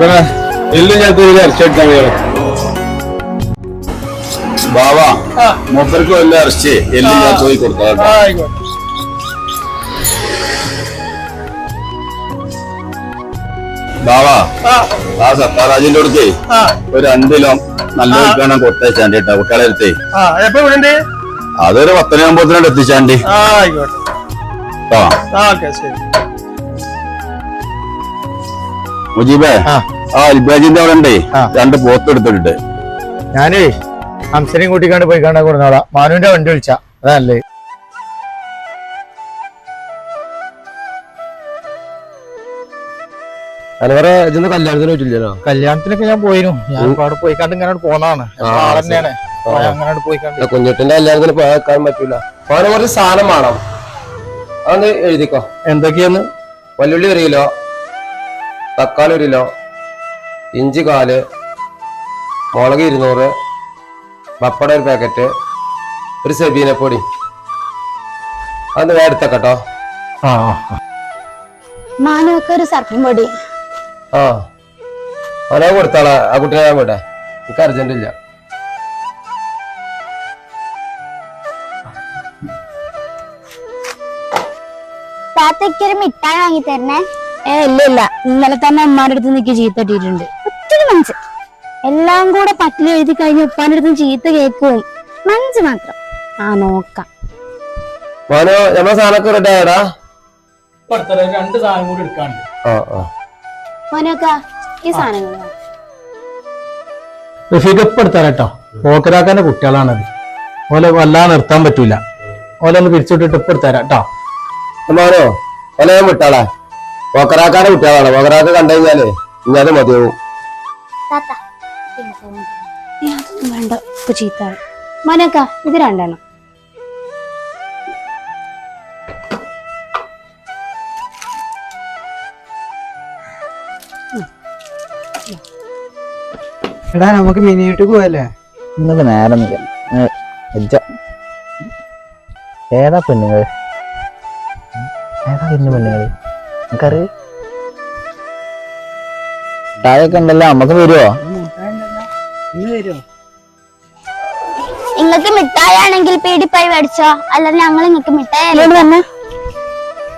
നോക്കണേ. എല്ലാം ഞാൻ ബാവാ ആ. മൂപ്പർക്ക് വല്ല ഇറച്ചി എല്ലാം ഞാൻ പോയി കൊടുത്താ ആയിക്കോട്ടെ. ആ. സത്താറാജിന്റെ അടുത്ത് ഒരു രണ്ടിലോ നല്ല വിൽക്കണം കൊടുത്തേച്ചാണ്ടി കേട്ടോ കുട്ടികളെ അടുത്തേ. അതൊരു പത്തനാകുമ്പോഴത്തേനോട് എത്തിച്ചാണ്ടി. ആ ആയിക്കോട്ടെ. ആ. ആ ഓക്കെ ശരി. മുജീബേ ആ. ആ അൽബാജിന്റെ അവിടെ ഉണ്ടേ. രണ്ട് പോത്ത് എടുത്തിട്ടുണ്ട്. ഞാനേ ഹംസനെയും കൂട്ടിക്കാണ്ട് പോയി കാണാൻ കൊടുന്നോളാം മാനുവിന്റെ വണ്ടി വിളിച്ച. അതല്ലേ അനവറെ ഇതൊന്ന് കല്യാണത്തിന് പറ്റില്ലല്ലോ കല്യാണത്തിനൊക്കെ ഞാൻ പോയിരുന്നു. ഞാൻ അവിടെ പോയി കണ്ട് ഇങ്ങനെ പോന്നാണ് തന്നെയാണ്. അങ്ങനെ പോയി കണ്ട്. കുഞ്ഞുട്ടിന്റെ കല്യാണത്തിന് പോകാൻ പറ്റൂല. അവന് കുറച്ച് സാധനം വേണം. അതൊന്ന് എഴുതിക്കോ. എന്തൊക്കെയാന്ന്? വല്ലുള്ളി ഒരു കിലോ തക്കാളി ഒരു കിലോ ഇഞ്ചി കാൽ മുളക് ഇരുന്നൂറ് പപ്പട ഒരു പാക്കറ്റ് ഒരു സെബീനപ്പൊടി അത് വേറെ കേട്ടോ ഒരു പൊടി. ആ. അവനെ കൊടുത്താളാ ആ കുട്ടിയെ ഞാൻ വിടാ. എനിക്ക് അർജന്റ് ഇല്ല. താത്തയ്ക്കൊരു മിഠായി വാങ്ങി തരണേ. ഏ ഇല്ല ഇല്ല. ഇന്നലെ തന്നെ ഉമ്മാന്റെ അടുത്ത് നിൽക്കി ചീത്ത ഇട്ടിട്ടുണ്ട്. ഒത്തിരി മഞ്ച് എല്ലാം കൂടെ പട്ടിൽ എഴുതി കഴിഞ്ഞ് ഉപ്പാന്റെ അടുത്ത് ചീത്ത കേക്കും മഞ്ച് മാത്രം. ആ നോക്കാം. മോനോ നമ്മളെ സാധനമൊക്കെ റെഡി ആയടാ രണ്ട് സാധനം കൂടി എടുക്കാണ്ട്. ആ ആ. മോനൊക്ക ഈ സാധനങ്ങൾ കേട്ടോ. കുട്ടികളാണത്. ഓലെ വല്ലാതെ നിർത്താൻ പറ്റൂല. ഓലെ ഒന്ന് പിരിച്ചുവിട്ടിട്ട് ഇപ്പൊ എടുത്തരാട്ടോ മോനോ ഓലെ ഞാൻ വിട്ടാളാ. പോക്കറാക്കാരെ കുട്ടികളാണ്. പോക്കറാക്ക കണ്ടു കഴിഞ്ഞാലേ ഇനി അത് മതിയാവും. വേണ്ട. ഇപ്പൊ ചീത്ത മോനക്ക ഇത് രണ്ടെണ്ണം. എടാ നമുക്ക് മിനിയിട്ട് പോവല്ലേ? ഇന്നത്തെ നേരം ഏതാ പെണ്ണുങ്ങൾ ഏതാ പെണ്ണു പെണ്ണുങ്ങൾ നമുക്കറിയ താഴൊക്കെ ഉണ്ടല്ലോ? നമുക്ക് വരുമോ നിങ്ങൾക്ക് മിഠായി ആണെങ്കിൽ പേടിപ്പായി മേടിച്ചോ. അല്ലാതെ ഞങ്ങൾ നിങ്ങൾക്ക് മിഠായി തന്നെ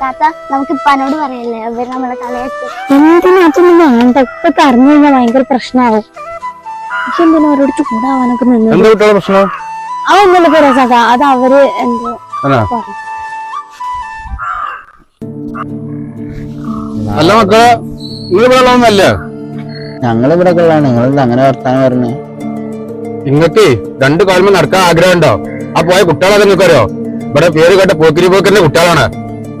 താത്ത നമുക്ക് ഇപ്പാനോട് പറയല്ലേ? അവർ നമ്മളെ കളയത്ത് എന്തിനാ? അതൊന്നും വേണ്ട ഇപ്പൊ പറഞ്ഞു കഴിഞ്ഞാൽ ഭയങ്കര പ്രശ്നമാവും പക്ഷെ എന്തിനാ അവരോട് ചൂടാവാനൊക്കെ നിന്ന് പ്രശ്നം? അതൊന്നുമില്ല ഫിറോസാക്ക അത് അവർ എന്തോ അല്ല മക്കളെ നിങ്ങൾ ഇവിടെ ഉള്ളതൊന്നല്ല ഞങ്ങൾ ഇവിടെ ഉള്ളതാണ്. നിങ്ങൾ അങ്ങനെ വർത്താനം പറഞ്ഞേ? നിങ്ങൾക്ക് രണ്ട് കാലമേ നടക്കാൻ ആഗ്രഹം ഉണ്ടോ ആ പോയ കുട്ടികളൊക്കെ നിൽക്കാരോ ഇവിടെ പേര് കേട്ട പോക്കിരി പോക്കറിന്റെ കുട്ടികളാണ്.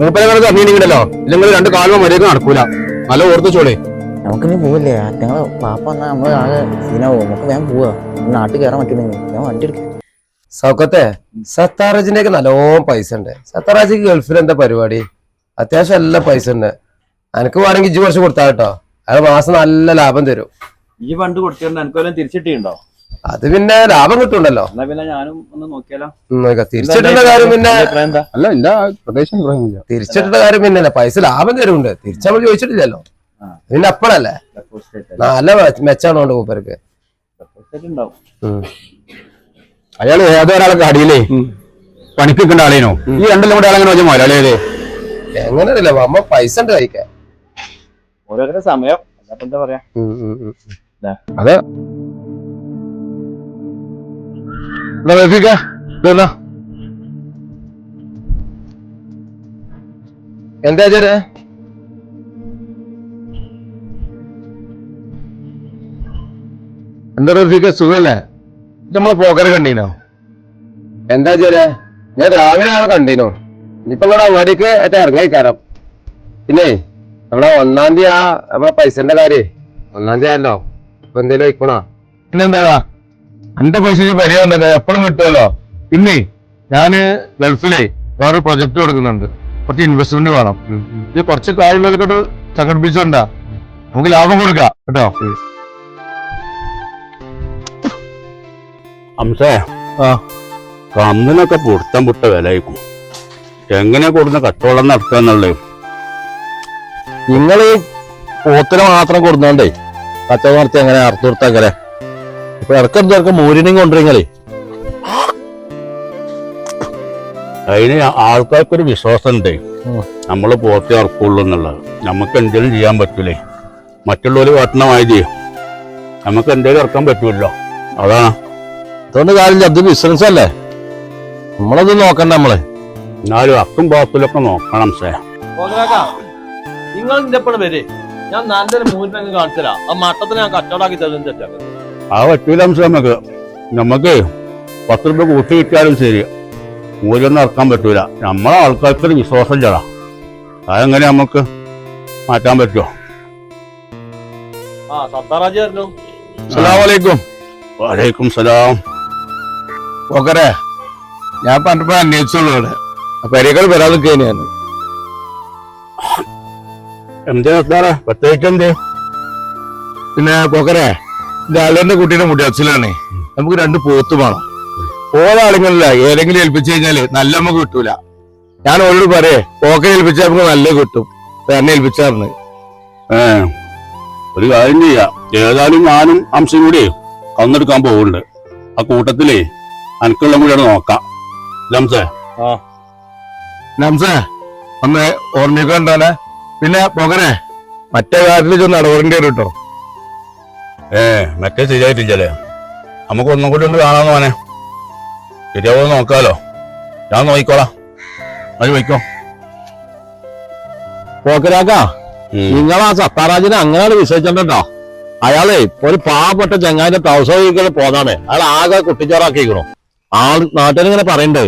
മൂപ്പരെ കണക്ക് അറിഞ്ഞിട്ടുണ്ടല്ലോ ഇല്ലെങ്കിൽ രണ്ട് കാലം മര്യാദ നടക്കൂല. നല്ല ഓർത്തു ചോളേ നമുക്കിനി പോവില്ലേ? ഞങ്ങൾ പാപ്പ വന്നാൽ നമ്മൾ ആകെ സീനാവും നമുക്ക് വേഗം പോവാ. നാട്ടിൽ കയറാൻ പറ്റില്ലെങ്കിൽ ഞാൻ വണ്ടി എടുക്കാം. സൗക്കത്തെ സത്താറാജിന്റെ ഒക്കെ നല്ലോണം പൈസ ഉണ്ട്. സത്താറാജിക്ക് ഗൾഫിൽ എന്താ പരിപാടി? അത്യാവശ്യം എല്ലാം പൈസ ഉണ്ട്. എനിക്ക് വേണമെങ്കിൽ ഇജ്ജ് കുറച്ച് കൊടുത്താ കേട്ടോ. അയാൾ മാസം നല്ല ലാഭം തരും. ഈ ഫണ്ട് കൊടുത്തിട്ടുണ്ട് എനിക്ക് വല്ലതും തിരിച്ചിട്ടുണ്ടോ അത് പിന്നെ ലാഭം കിട്ടുണ്ടല്ലോ എന്നാ പിന്നെ ഞാനും ഒന്ന് നോക്കിയാലോ. നോക്കാം. കാര്യം പിന്നെ അല്ല ഇല്ല പ്രദേശം തിരിച്ചിട്ടുള്ള കാര്യം പിന്നെ അല്ല പൈസ ലാഭം തരുന്നുണ്ട്. തിരിച്ച് നമ്മൾ ചോദിച്ചിട്ടില്ലല്ലോ. പിന്നെ അപ്പഴല്ലേ നല്ല മെച്ചാണോണ്ട് മെച്ചാണ് കൊണ്ട് മൂപ്പർക്ക്. ഡെപ്പോസിറ്റ് ഉണ്ടാവും. ഉം. അയാൾ ഏതോ ഒരാളെ കടിയിലേ പണിക്ക് നിൽക്കേണ്ട ആളേനോ? ഈ രണ്ടെല്ലാം കൂടെ ആളെങ്ങനെ എങ്ങനെ അറിയില്ല അമ്മ പൈസ ഉണ്ട് കഴിക്കാൻ ഓരോരുത്തരുടെ സമയം. അപ്പൊ എന്താ പറയാ. അതെ? എന്താ ചേരെ എന്താ റഫീഖ സുഖല്ലേ? നമ്മളെ പോക്കറ് കണ്ടീനോ? എന്താ ചേരെ ഞാൻ രാവിലെ ആണ് കണ്ടീനോ? ഇപ്പൊ ഇവിടെ വടിക്ക് ഏറ്റവും ഇറങ്ങിക്കാരം പിന്നെ നമ്മളെ ഒന്നാം തീയതി ആ നമ്മളെ പൈസന്റെ കാര്യേ. ഒന്നാം തീയതി ആയല്ലോ. ഇപ്പൊ എന്തേലും വയ്ക്കണോ പിന്നെന്താടാ? എന്റെ പൈസ പരിഹാരം എപ്പോഴും കിട്ടുമല്ലോ? പിന്നെ ഞാൻ ഗൾഫിലെ വേറെ പ്രൊജക്ട് കൊടുക്കുന്നുണ്ട്. കുറച്ച് ഇൻവെസ്റ്റ്മെന്റ് വേണം. ഇത് കുറച്ച് കാര്യങ്ങളൊക്കെ സംഘടിപ്പിച്ചോണ്ടാ. നമുക്ക് ലാഭം കൊടുക്കാം കേട്ടോ? അംസേ ആ. കന്നിനൊക്കെ പൊടുത്തം പൊട്ട വിലയിക്കും എങ്ങനെ കൊടുന്ന കച്ചവടം നടത്തുക എന്നുള്ളത്? നിങ്ങൾ പോത്തിനെ മാത്രം കൊടുത്തോണ്ടേ കച്ചവടം നടത്തി അങ്ങനെ അർത്ഥുർത്താക്കല്ലേ ഇപ്പൊ ഇറക്കെടുത്ത് ഇറക്കം മൂരിനും കൊണ്ടുവരിങ്ങളേ അതിന് ആൾക്കാർക്കൊരു വിശ്വാസം ഉണ്ട് ഉം. നമ്മൾ പോത്തി ഇറക്കുള്ളൂ എന്നുള്ളത്. നമുക്ക് എന്തെങ്കിലും ചെയ്യാൻ പറ്റൂലേ? മറ്റുള്ളവർ കാട്ടണ മാതിരി നമുക്ക് എന്തെങ്കിലും ഇറക്കാൻ പറ്റൂല്ലോ അതാണ് അതുകൊണ്ട് കാര്യമില്ല. അത് ബിസിനസ് അല്ലേ? നമ്മളത് നോക്കണ്ട നമ്മൾ. എന്നാലും അക്കും പാത്തിലൊക്കെ നോക്കണം സേ നിങ്ങൾ എന്റെ പണം വരെ. ഞാൻ നല്ലൊരു മൂന്നിനങ്ങ് കാണിച്ചാ ആ മട്ടത്തിന് ഞാൻ കച്ചവടാക്കി തരുന്ന ആ പറ്റൂല നമുക്ക്. നമുക്ക് പത്ത് രൂപ കൂട്ടി കിട്ടിയാലും ശരി. മൂല്യമൊന്നും ഇറക്കാൻ പറ്റൂല. നമ്മളെ ആൾക്കാർക്ക് വിശ്വാസം ചേടാ അതെങ്ങനെ നമുക്ക് മാറ്റാൻ പറ്റുമോ ആ സത്താറാജി ആയിരുന്നു അസ്സലാമലൈക്കും വലൈക്കും സലാം. ഓക്കരെ ഞാൻ പണ്ടപ്പോ അന്വേഷിച്ചുള്ളൂ അവിടെ പെരകൾ വരാതെ കഴിഞ്ഞാണ് എന്തേ സാറേ പ്രത്യേകിച്ച് എന്തേ പിന്നെ കൊക്കരെ ഡാലറിന്റെ കുട്ടിയുടെ മുടി അച്ഛനാണേ നമുക്ക് രണ്ട് പോത്ത് വേണം. ഓരാളുകളില്ല ഏതെങ്കിലും ഏൽപ്പിച്ചു കഴിഞ്ഞാൽ നല്ല നമുക്ക് കിട്ടൂല. ഞാൻ ഓരോട് പറയേ പോക്കരെ ഏൽപ്പിച്ചാൽ നമുക്ക് നല്ല കിട്ടും. എന്നെ ഏൽപ്പിച്ചാർന്ന് ഏ ഒരു കാര്യം ചെയ്യാം. ഏതായാലും ഞാനും അംശം കൂടി കന്നെടുക്കാൻ പോകുന്നുണ്ട് ആ കൂട്ടത്തിലേ അനക്കുള്ള കൂടെ നോക്കാം. ലംസേ ലംസേ ഒന്ന് ഓർമ്മിക്കണ്ടാനെ? പിന്നെ പോകരെ മറ്റേ കാര്യത്തിൽ ചെന്ന് ഇടപെടേണ്ടി വരും കേട്ടോ ഏ മറ്റേ ശരിയായിട്ടില്ലല്ലേ? നമുക്ക് ഒന്നും കൂടി ഒന്ന് കാണാമെന്ന് മോനെ. ശരിയാവോ നോക്കാലോ. ഞാൻ നോക്കിക്കോളാം. അത് വയ്ക്കോ. പോക്കരാക്കാ. നിങ്ങൾ ആ സത്താറാജിനെ അങ്ങനെ വിശ്വസിച്ചിട്ടുണ്ടോ അയാളെ ഒരു പാവപ്പെട്ട ചങ്ങാന്റെ ടൗസറിക്കൽ പോന്നാണ്. അയാൾ ആകെ കുട്ടിച്ചോറാക്കിയിരിക്കണോ ആൾ നാട്ടിലിങ്ങനെ പറയണ്ടേ?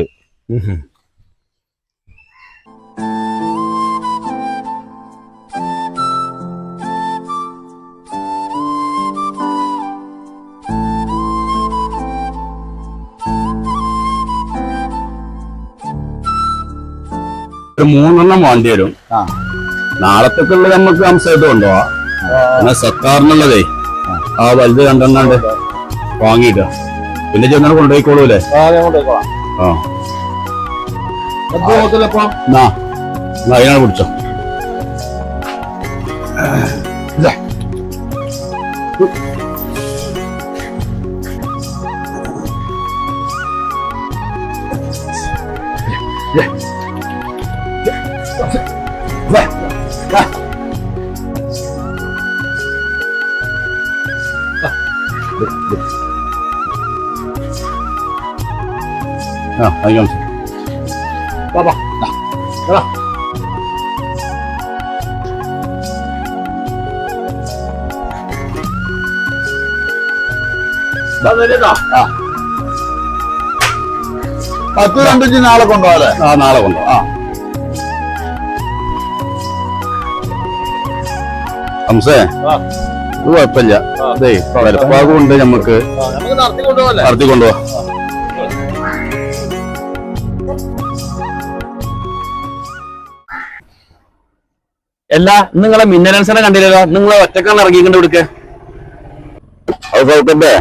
ഒരു മൂന്നെണ്ണം വേണ്ടി വരും നാളത്തേക്കുള്ളത് നമുക്ക് അംശമായിട്ട് കൊണ്ടുപോവാ എന്നാ സർക്കാരിനുള്ളതേ ആ. വലുത് രണ്ടെണ്ണാണ്ട് വാങ്ങിയിട്ട പിന്നെ ചെന്നാൽ ആ എന്നാ അതിനാണ് പിടിച്ചോ. ആ അതിന് അംശം പത്ത് രണ്ടു നാളെ കൊണ്ടുപോകാല്ലേ ആ നാളെ കൊണ്ടോ ആ ഹംസേ ഇത് കുഴപ്പമില്ല. അതേ വലപ്പാകും ഉണ്ട് നമുക്ക്. നടത്തി കൊണ്ടുപോവാ എല്ലാ നിങ്ങളെ മിന്നലൻസനെ കണ്ടില്ലല്ലോ? നിങ്ങളെ ഒറ്റക്കാണ് ഇറങ്ങിക്കൊണ്ട് കൊടുക്കേ അത് സൗക്കന്റെ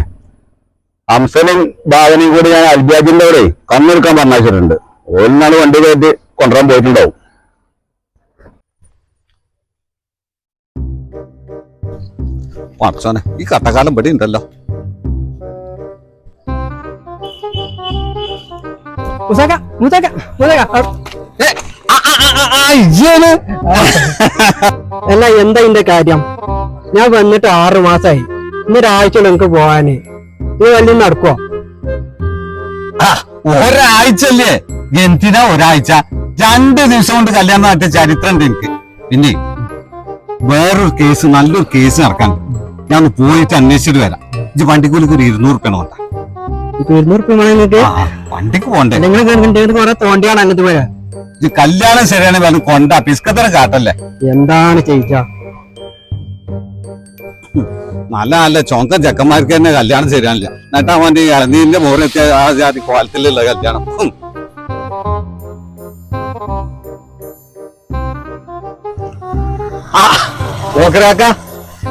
ഹംസനും ഭാവനയും കൂടി ഞാൻ അൽബിയാജിന്റെ കൂടെ കണ്ണെടുക്കാൻ പറഞ്ഞിട്ടുണ്ട് ഓലിനാണ് വണ്ടി കയറ്റി കൊണ്ടുവരാൻ പോയിട്ടുണ്ടാവും. പടച്ചോനെ ഈ കട്ടക്കാലം പടി ഉണ്ടല്ലോ. അല്ല എന്താ ഇന്റെ കാര്യം? ഞാൻ വന്നിട്ട് ആറു മാസായി. ഇന്നൊരാഴ്ച നിങ്ങക്ക് പോവാന്. ഇത് വല്ലതും നടക്കുവോ? ഒരാഴ്ചല്ലേ എന്തിനാ ഒരാഴ്ച? രണ്ട് ദിവസം കൊണ്ട് കല്യാണം നടത്തിയ ചരിത്രം ഉണ്ട് എനിക്ക്. പിന്നെ വേറൊരു കേസ് നല്ലൊരു കേസ് നടക്കാൻ. ഞാൻ ഒന്ന് പോയിട്ട് അന്വേഷിച്ചിട്ട് വരാം. ഇത് വണ്ടിക്കൂലിക്ക് ഒരു ഇരുന്നൂറ് രൂപ കൊണ്ട ഇരുന്നൂറ് റുപ്യ വേണമെങ്കിൽ വണ്ടിക്ക് പോണ്ടേ? നിങ്ങൾ കണ്ടിട്ട് കുറെ തോണ്ടിയാണ് അങ്ങനത്തെ പോയാ ഇത് കല്യാണം ശരിയാണ് വേണം കൊണ്ട പിസ്കത്തര കാട്ടല്ലേ? എന്താണ് ചെയ്യിച്ച നല്ല നല്ല ചോങ്ക ചെക്കന്മാർക്ക് തന്നെ കല്യാണം ശരിയാണില്ല. നട്ടാ വണ്ടി ഇളനീരിന്റെ മോറിനെത്തിയ ആ ജാതി കോലത്തിലുള്ള കല്യാണം. ഹും.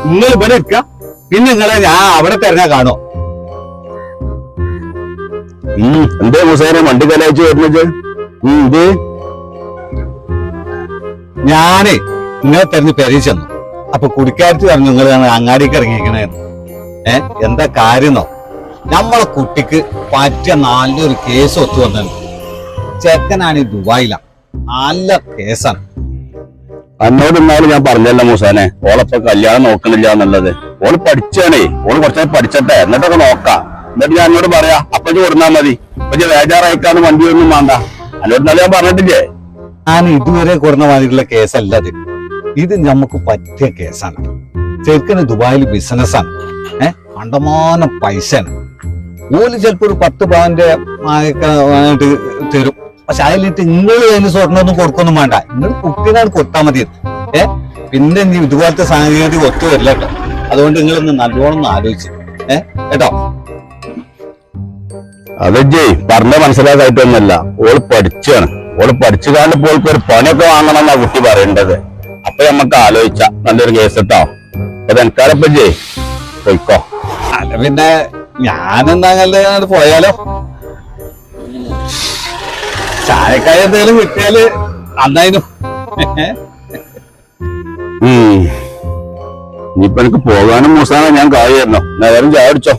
നിങ്ങൾ ഇവിടെ നിൽക്ക പിന്നെ നിങ്ങളെ ഞാൻ അവിടെ തരണ കാണോ. എന്തേ മുസേനെ വണ്ടി കലായിച്ച് വരുന്നത്? ഇത്? ഞാനേ നിങ്ങളെ തെരഞ്ഞ് പെരീ ചെന്നു. അപ്പൊ കുടിക്കാരത്ത് പറഞ്ഞു നിങ്ങൾ അങ്ങാടിക്ക് ഇറങ്ങിയിരിക്കണേ ഏ എന്താ കാര്യമെന്നോ നമ്മളെ കുട്ടിക്ക് പറ്റിയ നല്ലൊരു കേസ് ഒത്തു വന്നിട്ടുണ്ട്. ചെക്കനാണ് ദുബായിലാണ് നല്ല കേസാണ്. അന്നോട് ഇന്നാലും ഞാൻ പറഞ്ഞല്ലോ മൂസാനെ ഓളപ്പൊ കല്യാണം നോക്കണില്ല എന്നുള്ളത്. ഓൾ പഠിച്ചാണേ ഓൾ കുറച്ചു പഠിച്ചട്ടെ എന്നിട്ടൊക്കെ നോക്കാം. എന്നിട്ട് ഞാൻ എന്നോട് പറയാ അപ്പൊ കൊടുന്നാ മതി. അപ്പൊ വേജാറായിക്കാന്ന് വണ്ടി ഒന്നും വേണ്ട. അന്നോട് ഇന്നലെ ഞാൻ പറഞ്ഞിട്ടില്ലേ? ഞാൻ ഇതുവരെ കൊടുന്ന മാതിരിയുള്ള കേസല്ല ഇത് ഇത് നമുക്ക് പറ്റിയ കേസാണ്. ചെറുക്കന് ദുബായിൽ ബിസിനസ്സാണ്. ഏഹ് കണ്ടമാനം പൈസയാണ്. ഓൽ ചിലപ്പോ ഒരു പത്ത് പവന്റെ ആയിട്ട് തരും. പക്ഷെ അതിലിട്ട് നിങ്ങൾ അതിന് സ്വർണമൊന്നും കൊടുക്കൊന്നും വേണ്ട. നിങ്ങൾ കുട്ടികളാണ് കൊടുത്താൽ മതി. ഏ? പിന്നെ നീ ഇതുപോലത്തെ സാങ്കേതിക ഒത്തു വരില്ല കേട്ടോ. അതുകൊണ്ട് നിങ്ങൾ ഒന്ന് നല്ലോണം ആലോചിച്ച്. ഏ? കേട്ടോ? അതെ പറഞ്ഞ മനസ്സിലാക്കായിട്ടൊന്നല്ല ഓൾ പഠിച്ചാണ്. ഓൾ പഠിച്ചു കാണ്ട് ഒരു പണിയൊക്കെ വാങ്ങണം എന്നാ കുട്ടി പറയേണ്ടത്. അപ്പൊ നമുക്ക് ആലോചിച്ച. നല്ലൊരു കേസ് കേട്ടോ അപ്പൊ എനിക്കാരപ്പം ജയ് പോയിക്കോ. അല്ല പിന്നെ ഞാനെന്താ പോയാലോ? ചായക്കായ എന്തെങ്കിലും കിട്ടിയാൽ അന്നായിരുന്നു ഇനിയിപ്പൊ എനിക്ക് പോകാനും മൂസാനും ഞാൻ കാര്യമായിരുന്നു നേരം ചായ അടിച്ചോ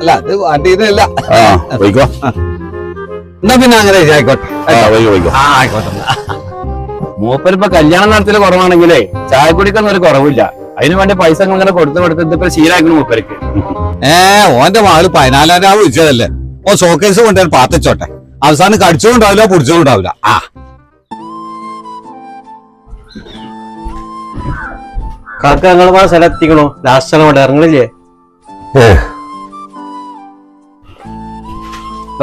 അല്ല അത് ആ പോയിക്കോ. എന്നാ പിന്നെ അങ്ങനെ ആയിക്കോട്ടെ. ആയിക്കോട്ടെ മൂപ്പരിപ്പോ കല്യാണം നടത്തിയ കുറവാണെങ്കിലേ ചായ കുടിക്കുന്ന ഒരു കുറവില്ല. അതിന് വേണ്ടി പൈസ അങ്ങനെ കൊടുത്തു കൊടുത്ത് ഇതിപ്പോ ശീലാക്കണം മൂപ്പർക്ക് ഏ ഓന്റെ വാൾ പതിനാലായിരം വിളിച്ചതല്ലേ. ഓ ഷോക്കേസ് കൊണ്ടുവരാൻ പാത്തച്ചോട്ടെ. അവസാനം കടിച്ചോണ്ടാവില്ല പൊടിച്ചോണ്ടാവില്ല ആ. കാക്ക ഞങ്ങൾ പറഞ്ഞ സ്ഥലം എത്തിക്കണോ? ലാസ്റ്റ് അവിടെ ഇറങ്ങണില്ലേ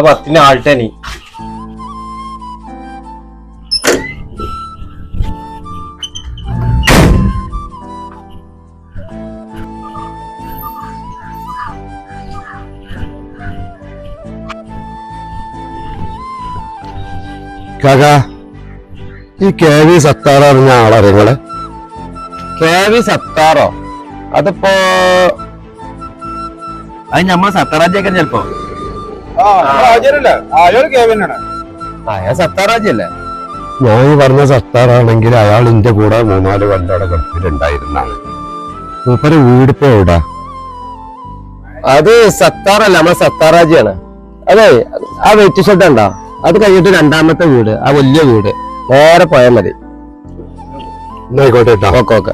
പത്തിന് ആൾട്ടനി കാക്ക ഈ കെ വി സത്താറോ പറഞ്ഞ ആളറിയ നിങ്ങൾ? കെ വി സത്താറോ അതിപ്പോ അത് നമ്മളെ സത്താറാജിയൊക്കെ ചെലപ്പോ. അയാൾ സത്താറാജിയല്ലേ ഞാൻ ഈ പറഞ്ഞ സത്താറാണെങ്കിൽ അയാൾ എന്റെ കൂടെ മൂന്നാൽ കൊല്ലോടെ ഗൾഫിലുണ്ടായിരുന്നാണ് മൂപ്പര് വീടിപ്പോ എവിടാ? അത് സത്താറല്ല നമ്മളെ സത്താറാജിയാണ് അതെ ആ വെയിറ്റ് ഷെഡ് ഉണ്ടോ? അത് കഴിഞ്ഞിട്ട് രണ്ടാമത്തെ വീട് ആ വലിയ വീട്. നേരെ പോയാൽ മതി. ആയിക്കോട്ടെ ഓക്കെ ഓക്കെ.